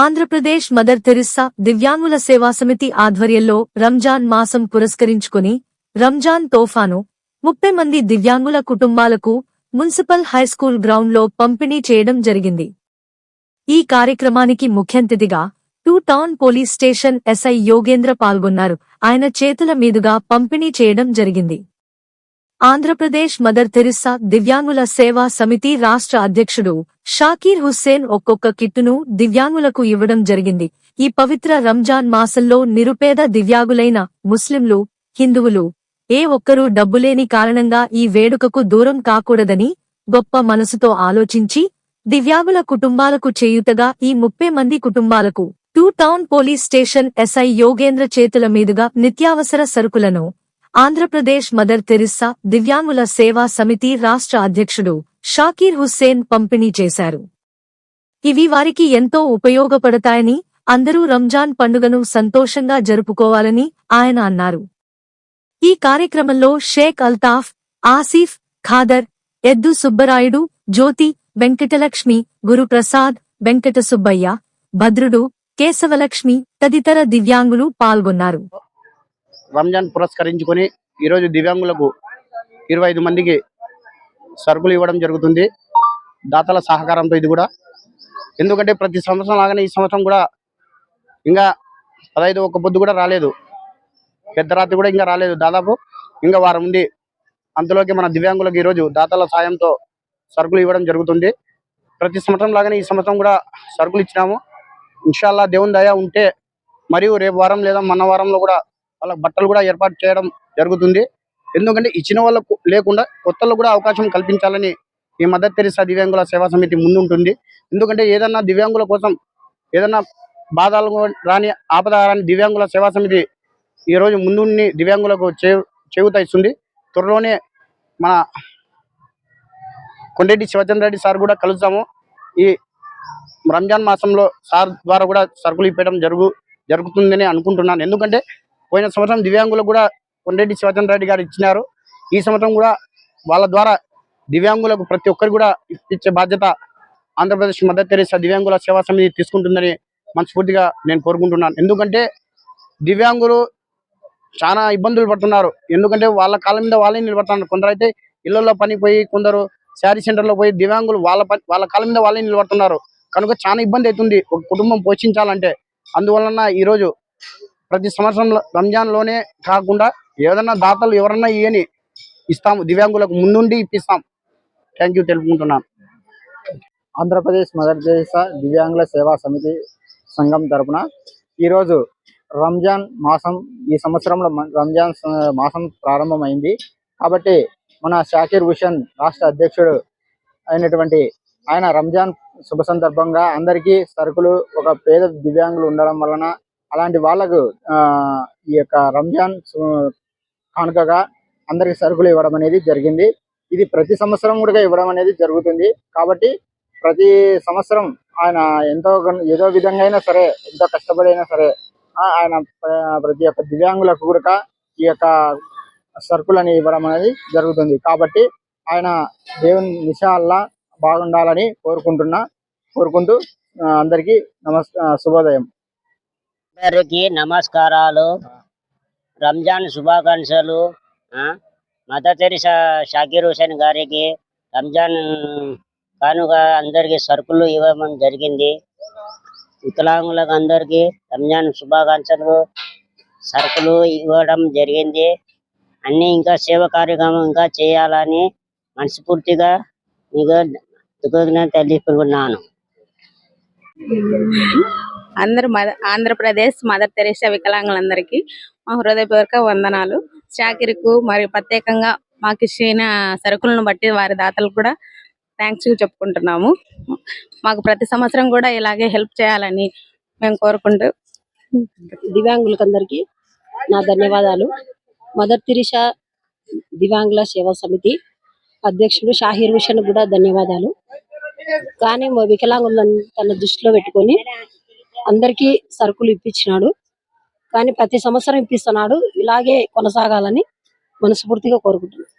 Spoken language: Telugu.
ఆంధ్రప్రదేశ్ మదర్ తెరిస్సా దివ్యాంగుల సేవా సమితి ఆధ్వర్యంలో రంజాన్ మాసం పురస్కరించుకుని రంజాన్ తోఫాను ముప్పై మంది దివ్యాంగుల కుటుంబాలకు మున్సిపల్ హైస్కూల్ గ్రౌండ్లో పంపిణీ చేయడం జరిగింది. ఈ కార్యక్రమానికి ముఖ్యంతిథిగా two town police station SI Yogendra పాల్గొన్నారు. ఆయన చేతుల మీదుగా పంపిణీ చేయడం జరిగింది. ఆంధ్రప్రదేశ్ మదర్ తెరిసా దివ్యాంగుల సేవా సమితి రాష్ట్ర అధ్యక్షుడు షాకీర్ హుస్సేన్ ఒక్కొక్క కిట్టును దివ్యాంగులకు ఇవ్వడం జరిగింది. ఈ పవిత్ర రంజాన్ మాసంలో నిరుపేద దివ్యాంగులైన ముస్లింలు హిందువులు ఏ ఒక్కరూ డబ్బులేని కారణంగా ఈ వేడుకకు దూరం కాకూడదని గొప్ప మనసుతో ఆలోచించి దివ్యాంగుల కుటుంబాలకు చేయుతగా ఈ ముప్పై మంది కుటుంబాలకు two town police station SI Yogendra చేతుల మీదుగా నిత్యావసర సరుకులను ఆంధ్రప్రదేశ్ మదర్ తెరిస్సా దివ్యాంగుల సేవా సమితి రాష్ట్ర అధ్యక్షుడు షాకీర్ హుస్సేన్ పంపిణీ చేశారు. ఇవి వారికి ఎంతో ఉపయోగపడతాయని అందరూ రంజాన్ పండుగను సంతోషంగా జరుపుకోవాలని ఆయన అన్నారు. ఈ కార్యక్రమంలో షేక్ అల్తాఫ్ ఆసిఫ్ ఖాదర్ ఎద్దు సుబ్బరాయుడు జ్యోతి వెంకటలక్ష్మి గురుప్రసాద్ వెంకట సుబ్బయ్య భద్రుడు కేశవలక్ష్మి తదితర దివ్యాంగులు పాల్గొన్నారు. రంజాన్ పురస్కరించుకొని ఈరోజు దివ్యాంగులకు ఇరవై ఐదు మందికి సరుకులు ఇవ్వడం జరుగుతుంది. దాతల సహకారంతో ఇది కూడా. ఎందుకంటే ప్రతి సంవత్సరం లాగానే ఈ సంవత్సరం కూడా ఇంకా పదహైదు ఒక పొద్దు కూడా రాలేదు. పెద్ద రాత్రి కూడా ఇంకా రాలేదు. దాదాపు ఇంకా వారం ఉంది. అంతలోకి మన దివ్యాంగులకు ఈరోజు దాతల సాయంతో సరుకులు ఇవ్వడం జరుగుతుంది. ప్రతి సంవత్సరం లాగానే ఈ సంవత్సరం కూడా సరుకులు ఇచ్చినాము. ఇన్షాల్లా దేవుని దయ ఉంటే మరియు రేపు వారం లేదా మన వారంలో కూడా వాళ్ళకి బట్టలు కూడా ఏర్పాటు చేయడం జరుగుతుంది. ఎందుకంటే ఇచ్చిన వాళ్ళకు లేకుండా కొత్తలు కూడా అవకాశం కల్పించాలని ఈ మదర్ తెరిసా దివ్యాంగుల సేవా సమితి ముందుంటుంది. ఎందుకంటే ఏదన్నా దివ్యాంగుల కోసం ఏదన్నా బాధలు రాని ఆపద రాని దివ్యాంగుల సేవా సమితి ఈ రోజు ముందుండి దివ్యాంగులకు చే చేయూత ఇస్తుంది త్వరలోనే మన కొండెడ్డి శివచంద్ర రెడ్డి సార్ కూడా కలుస్తాము ఈ రంజాన్ మాసంలో సార్ ద్వారా కూడా సరుకులు ఇప్పడం జరుగు జరుగుతుందని అనుకుంటున్నాను. ఎందుకంటే పోయిన సంవత్సరం దివ్యాంగులకు కూడా కొండెడ్డి శివచంద్ర రెడ్డి గారు ఇచ్చినారు. ఈ సంవత్సరం కూడా వాళ్ళ ద్వారా దివ్యాంగులకు ప్రతి ఒక్కరు కూడా ఇచ్చే బాధ్యత ఆంధ్రప్రదేశ్ మద్దతు తెరీసా దివ్యాంగుల సేవా సమితి తీసుకుంటుందని మనస్ఫూర్తిగా నేను కోరుకుంటున్నాను. ఎందుకంటే దివ్యాంగులు చాలా ఇబ్బందులు పడుతున్నారు. ఎందుకంటే వాళ్ళ కాలం మీద వాళ్ళే నిలబడుతున్నారు. కొందరు అయితే ఇళ్ళలో పనికి పోయి కొందరు శారీ సెంటర్లో పోయి దివ్యాంగులు వాళ్ళ పని వాళ్ళ కాలం మీద వాళ్ళే నిలబడుతున్నారు. కనుక చాలా ఇబ్బంది అవుతుంది ఒక కుటుంబం పోషించాలంటే. అందువలన ఈరోజు ప్రతి సంవత్సరం రంజాన్లోనే కాకుండా ఏదైనా దాతలు ఎవరన్నా ఇయని ఇస్తాము. దివ్యాంగులకు ముందుండి ఇప్పిస్తాం. థ్యాంక్ యూ తెలుపుకుంటున్నాను. ఆంధ్రప్రదేశ్ మదర్ దివ్యాంగుల సేవా సమితి సంఘం తరపున ఈరోజు రంజాన్ మాసం ఈ సంవత్సరంలో రంజాన్ మాసం ప్రారంభమైంది. కాబట్టి మన షాకీర్ హుషన్ రాష్ట్ర అధ్యక్షుడు అయినటువంటి ఆయన రంజాన్ శుభ సందర్భంగా అందరికీ సరుకులు ఒక పేద దివ్యాంగులు ఉండడం వలన అలాంటి వాళ్ళకు ఆ, ఈ యొక్క రంజాన్ కానుకగా అందరికి సరుకులు ఇవ్వడం అనేది జరిగింది. ఇది ప్రతి సంవత్సరం కూడా ఇవ్వడం అనేది జరుగుతుంది. కాబట్టి ప్రతి సంవత్సరం ఆయన ఎంతో ఏదో విధంగా అయినా సరే ఎంతో కష్టపడి అయినా సరే ఆ, ఆయన ప్రతి ఒక్క దివ్యాంగులకు కూడా ఈ యొక్క సరుకులని ఇవ్వడం అనేది జరుగుతుంది. కాబట్టి ఆయన దేవుని నిషాల్లా బాగుండాలని కోరుకుంటున్నా కోరుకుంటూ అందరికీ నమస్ శుభోదయం. అందరికి నమస్కారాలు. రంజాన్ శుభాకాంక్షలు. మదర్ తెరిసా షాకీర్ హుసేన్ గారికి రంజాన్ కానుక అందరికి సరుకులు ఇవ్వడం జరిగింది. వికలాంగులకు అందరికి రంజాన్ శుభాకాంక్షలు సరుకులు ఇవ్వడం జరిగింది. అన్ని ఇంకా సేవ కార్యక్రమం ఇంకా చేయాలని మనస్ఫూర్తిగా మీకు కృతజ్ఞత అందరు మద ఆంధ్రప్రదేశ్ మదర్ తెరేసా వికలాంగులందరికీ మా హృదయపూర్వక వందనాలు. షాకిర్కు మరియు ప్రత్యేకంగా మాకు ఇచ్చిన సరుకులను బట్టి వారి దాతలు కూడా థ్యాంక్స్ చెప్పుకుంటున్నాము. మాకు ప్రతి సంవత్సరం కూడా ఇలాగే హెల్ప్ చేయాలని మేము కోరుకుంటూ దివ్యాంగులకందరికీ నా ధన్యవాదాలు. మదర్ తిరిషా దివ్యాంగుల సేవా సమితి అధ్యక్షుడు షాహీర్ హుషన్ కూడా ధన్యవాదాలు. కానీ వికలాంగులను తన దృష్టిలో పెట్టుకొని అందరికీ సరుకులు ఇప్పించినాడు. కానీ ప్రతి సంవత్సరం ఇప్పిస్తున్నాడు. ఇలాగే కొనసాగాలని మనస్ఫూర్తిగా కోరుకుంటున్నాను.